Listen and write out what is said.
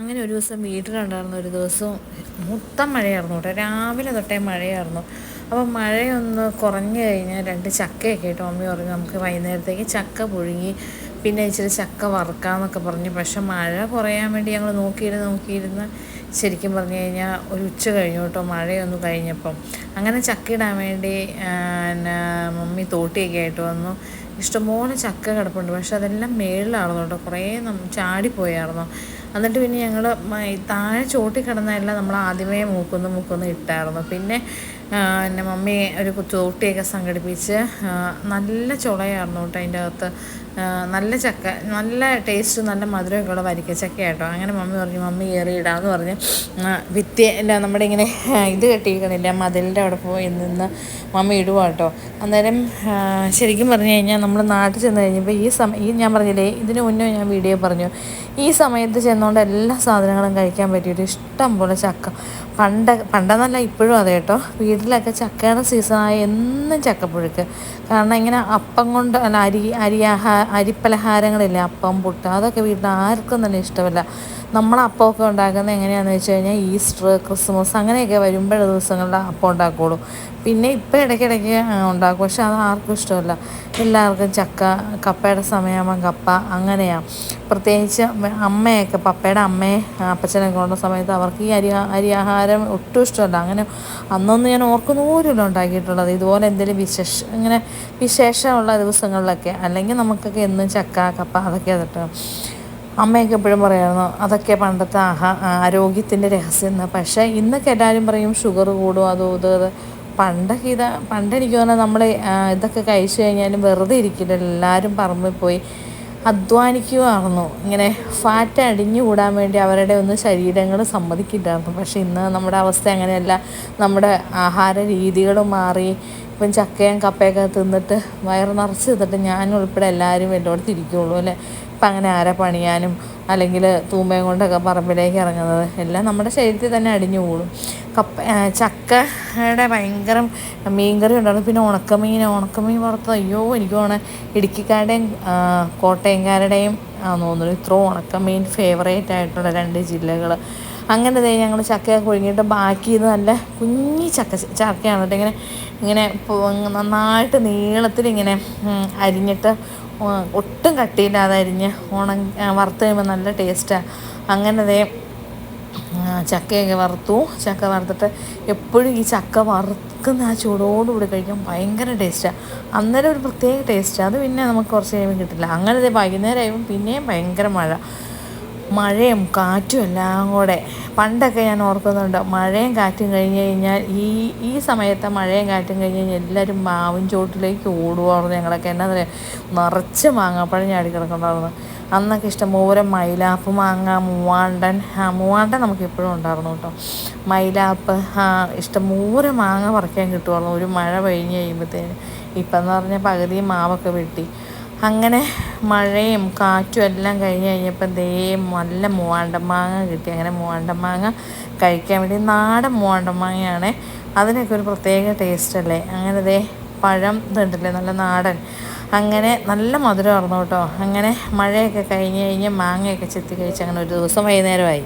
അങ്ങനെ ഒരു ദിവസം വീട്ടിലുണ്ടായിരുന്ന ഒരു ദിവസം മൊത്തം മഴയായിരുന്നു കേട്ടോ. രാവിലെ തൊട്ടേ മഴയായിരുന്നു. അപ്പോൾ മഴയൊന്ന് കുറഞ്ഞു കഴിഞ്ഞാൽ രണ്ട് ചക്കയൊക്കെ ആയിട്ട് മമ്മി പറഞ്ഞു നമുക്ക് വൈകുന്നേരത്തേക്ക് ചക്ക പുഴുങ്ങി പിന്നെ ഇച്ചിരി ചക്ക വറുക്കാമെന്നൊക്കെ പറഞ്ഞു. പക്ഷെ മഴ കുറയാൻ വേണ്ടി ഞങ്ങൾ നോക്കിയിരുന്ന് നോക്കിയിരുന്ന് ശരിക്കും പറഞ്ഞു കഴിഞ്ഞാൽ ഒരു ഉച്ച കഴിഞ്ഞു കേട്ടോ മഴയൊന്നു കഴിഞ്ഞപ്പം. അങ്ങനെ ചക്ക ഇടാൻ വേണ്ടി മമ്മി തോട്ടിയൊക്കെ ആയിട്ട് വന്നു. ഇഷ്ടംപോലെ ചക്ക കിടപ്പുണ്ട്. പക്ഷെ അതെല്ലാം മേളിലായിരുന്നു കേട്ടോ കുറേ ചാടിപ്പോയായിരുന്നു എന്നിട്ട് പിന്നെ ഞങ്ങൾ താഴെ ചോട്ടി കിടന്നതെല്ലാം നമ്മൾ ആദ്യമേ മൂക്കുന്ന് മൂക്കുന്ന് ഇട്ടായിരുന്നു പിന്നെ എന്റെ മമ്മി ഒരു തോട്ടിയൊക്കെ സംഘടിപ്പിച്ച് നല്ല ചുളയായിരുന്നു കേട്ടോ അതിന്റെ അകത്ത്. നല്ല ചക്ക നല്ല ടേസ്റ്റ് നല്ല മധുരമൊക്കെ ഉള്ള വരിക്കച്ചക്ക കേട്ടോ അങ്ങനെ മമ്മി പറഞ്ഞു മമ്മി കയറി ഇടാമെന്ന് പറഞ്ഞ് വിത്തി അല്ല നമ്മുടെ ഇങ്ങനെ ഇത് കെട്ടിയിരിക്കണില്ല മതിലിന്റെ അവിടെ പോയി നിന്ന് മമ്മി ഇടുക കേട്ടോ അന്നേരം ശരിക്കും പറഞ്ഞു കഴിഞ്ഞാൽ നമ്മൾ നാട്ടിൽ ചെന്ന് കഴിഞ്ഞപ്പോൾ ഈ സമയം ഈ ഞാൻ പറഞ്ഞില്ലേ ഇതിന് മുന്നേ ഞാൻ വീഡിയോ പറഞ്ഞു. ഈ സമയത്ത് ചെന്നുകൊണ്ട് എല്ലാ സാധനങ്ങളും കഴിക്കാൻ പറ്റിയിട്ട് ഇഷ്ടം പോലെ ചക്ക. പണ്ട് പണ്ടെന്നല്ല ഇപ്പോഴും അതെ കേട്ടോ. വീട്ടിലൊക്കെ ചക്കയുടെ സീസണായ എന്നും ചക്കപ്പുഴുക്ക്. കാരണം ഇങ്ങനെ അപ്പം കൊണ്ട് അല്ല അരി അരി അരിപ്പലഹാരങ്ങളില്ലേ അപ്പം പുട്ട് അതൊക്കെ വീട്ടിൽ ആർക്കും തന്നെ ഇഷ്ടമല്ല. നമ്മൾ അപ്പമൊക്കെ ഉണ്ടാക്കുന്നത് എങ്ങനെയാണെന്ന് വെച്ച് കഴിഞ്ഞാൽ ഈസ്റ്റർ ക്രിസ്മസ് അങ്ങനെയൊക്കെ വരുമ്പോഴേ ദിവസങ്ങളുടെ അപ്പം ഉണ്ടാക്കുകയുള്ളൂ പിന്നെ ഇപ്പം ഇടയ്ക്കിടയ്ക്ക് ഉണ്ടാക്കും. പക്ഷെ അത് ആർക്കും ഇഷ്ടമല്ല. എല്ലാവർക്കും ചക്ക കപ്പയുടെ സമയമാകുമ്പം കപ്പ അങ്ങനെയാണ് പ്രത്യേകിച്ച് അമ്മയൊക്കെ പപ്പയുടെ അമ്മയെ അപ്പച്ചനൊക്കെ ഉള്ള സമയത്ത് അവർക്ക് ഈ അരി അരി ആഹാരം ഒട്ടും ഇഷ്ടമല്ല. അങ്ങനെ അന്നൊന്നും ഞാൻ ഓർക്കുന്ന പോലും ഉണ്ടാക്കിയിട്ടുള്ളത്. ഇതുപോലെ എന്തെങ്കിലും വിശേഷ ഇങ്ങനെ വിശേഷമുള്ള ദിവസങ്ങളിലൊക്കെ. അല്ലെങ്കിൽ നമുക്കൊക്കെ എന്നും ചക്ക കപ്പ അതൊക്കെ കിട്ടും അമ്മയൊക്കെ എപ്പോഴും പറയായിരുന്നു അതൊക്കെ പണ്ടത്തെ ആഹാ ആരോഗ്യത്തിന്റെ രഹസ്യം പക്ഷേ ഇന്നൊക്കെ എല്ലാവരും പറയും ഷുഗർ കൂടും അതോ ഇത് പണ്ടൊക്കെ ഇത് പണ്ട് എനിക്ക് തോന്നുന്നത് നമ്മൾ ഇതൊക്കെ കഴിച്ചു കഴിഞ്ഞാലും വെറുതെ ഇരിക്കില്ല എല്ലാവരും പറമ്പിൽ പോയി അധ്വാനിക്കുമായിരുന്നു ഇങ്ങനെ ഫാറ്റ് അടിഞ്ഞു കൂടാൻ വേണ്ടി അവരുടെ ഒന്ന് ശരീരങ്ങൾ സമ്മതിക്കില്ലായിരുന്നു. പക്ഷെ ഇന്ന് നമ്മുടെ അവസ്ഥ അങ്ങനെയല്ല. നമ്മുടെ ആഹാര രീതികൾ മാറി ഇപ്പം ചക്കയും കപ്പയൊക്കെ തിന്നിട്ട് വയറ് നിറച്ച് തിന്നിട്ട് ഞാനുൾപ്പെടെ എല്ലാവരും എല്ലായിടത്തും ഇരിക്കുകയുള്ളൂ അല്ലേ? ഇപ്പം അങ്ങനെ ആരെ പണിയാനും അല്ലെങ്കിൽ തൂമ്പയും കൊണ്ടൊക്കെ പറമ്പിലേക്ക് ഇറങ്ങുന്നത്? എല്ലാം നമ്മുടെ ശരീരത്തിൽ തന്നെ അടിഞ്ഞു കൂടും. കപ്പ ചക്കയുടെ ഭയങ്കര മീൻകറി ഉണ്ടായിരുന്നു. പിന്നെ ഉണക്കമീൻ ഉണക്കമീൻ വറുത്തത് അയ്യോ എനിക്ക് തോന്നുന്നത് ഇടുക്കിക്കാരുടെയും കോട്ടയംകാരുടെയും തോന്നുന്നു ഇത്രയും ഉണക്കമീൻ ഫേവറേറ്റ് ആയിട്ടുള്ള രണ്ട് ജില്ലകൾ അങ്ങനെ ദേ ഞങ്ങൾ ചക്കയൊക്കെ ഒഴുങ്ങിയിട്ട് ബാക്കി ഇത് നല്ല കുഞ്ഞി ചക്ക ചക്കയാണ് കേട്ടോ. ഇങ്ങനെ ഇങ്ങനെ നന്നായിട്ട് നീളത്തിൽ ഇങ്ങനെ അരിഞ്ഞിട്ട് ഒട്ടും കട്ടിയില്ലാതെ അരിഞ്ഞ് ഉണ വറുത്ത് കഴിയുമ്പോൾ നല്ല ടേസ്റ്റാണ് അങ്ങനെ ദേ ചക്കയൊക്കെ വറുത്തു. ചക്ക വറുത്തിട്ട് എപ്പോഴും ഈ ചക്ക വറുക്കുന്ന ആ ചൂടോടുകൂടി കഴിക്കാൻ ഭയങ്കര ടേസ്റ്റാണ് അന്നേരം ഒരു പ്രത്യേക ടേസ്റ്റാണ് അത് പിന്നെ നമുക്ക് കുറച്ച് കഴിയുമ്പോൾ കിട്ടില്ല. അങ്ങനെ വൈകുന്നേരം ആയപ്പോൾ പിന്നെയും ഭയങ്കര മഴ. മഴയും കാറ്റും എല്ലാം കൂടെ. പണ്ടൊക്കെ ഞാൻ ഓർക്കുന്നുണ്ട് മഴയും കാറ്റും കഴിഞ്ഞ് കഴിഞ്ഞാൽ ഈ ഈ സമയത്തെ മഴയും കാറ്റും കഴിഞ്ഞ് കഴിഞ്ഞാൽ എല്ലാവരും മാവിൻ ചോട്ടിലേക്ക് ഓടുമായിരുന്നു ഞങ്ങളൊക്കെ. എന്നാ പറയുക നിറച്ച് മാങ്ങാപ്പഴം ചാടി കിടക്കുന്നുണ്ടായിരുന്നു. അന്നൊക്കെ ഇഷ്ടംപോലെ മൈലാപ്പ് മാങ്ങ മൂവാണ്ടൻ മൂവാണ്ടൻ നമുക്ക് എപ്പോഴും ഉണ്ടായിരുന്നു കേട്ടോ. മൈലാപ്പ് ഇഷ്ടം ഇഷ്ടംപോലെ മാങ്ങ പറിക്കാൻ കിട്ടുമായിരുന്നു ഒരു മഴ കഴിഞ്ഞ് കഴിയുമ്പോഴത്തേന് ഇപ്പം എന്ന് പറഞ്ഞാൽ പകുതി മാവൊക്കെ വെട്ടി. അങ്ങനെ മഴയും കാറ്റും എല്ലാം കഴിഞ്ഞ് കഴിഞ്ഞപ്പോൾ ദേ നല്ല മൂവാണ്ടമാങ്ങ കിട്ടി. അങ്ങനെ മൂവാണ്ടമാങ്ങ കഴിക്കാൻ വേണ്ടി നാടൻ മൂവാണ്ടമാങ്ങയാണ് അതിനൊക്കെ ഒരു പ്രത്യേക ടേസ്റ്റ് അല്ലേ? അങ്ങനെ ദേ പഴം ഇതുണ്ടല്ലേ? നല്ല നാടൻ. അങ്ങനെ നല്ല മധുരം മധുരമായിരുന്നു കേട്ടോ. അങ്ങനെ മഴയൊക്കെ കഴിഞ്ഞ് കഴിഞ്ഞ് മാങ്ങയൊക്കെ ചെത്തി കഴിച്ച് അങ്ങനെ ഒരു ദിവസം വൈകുന്നേരമായി.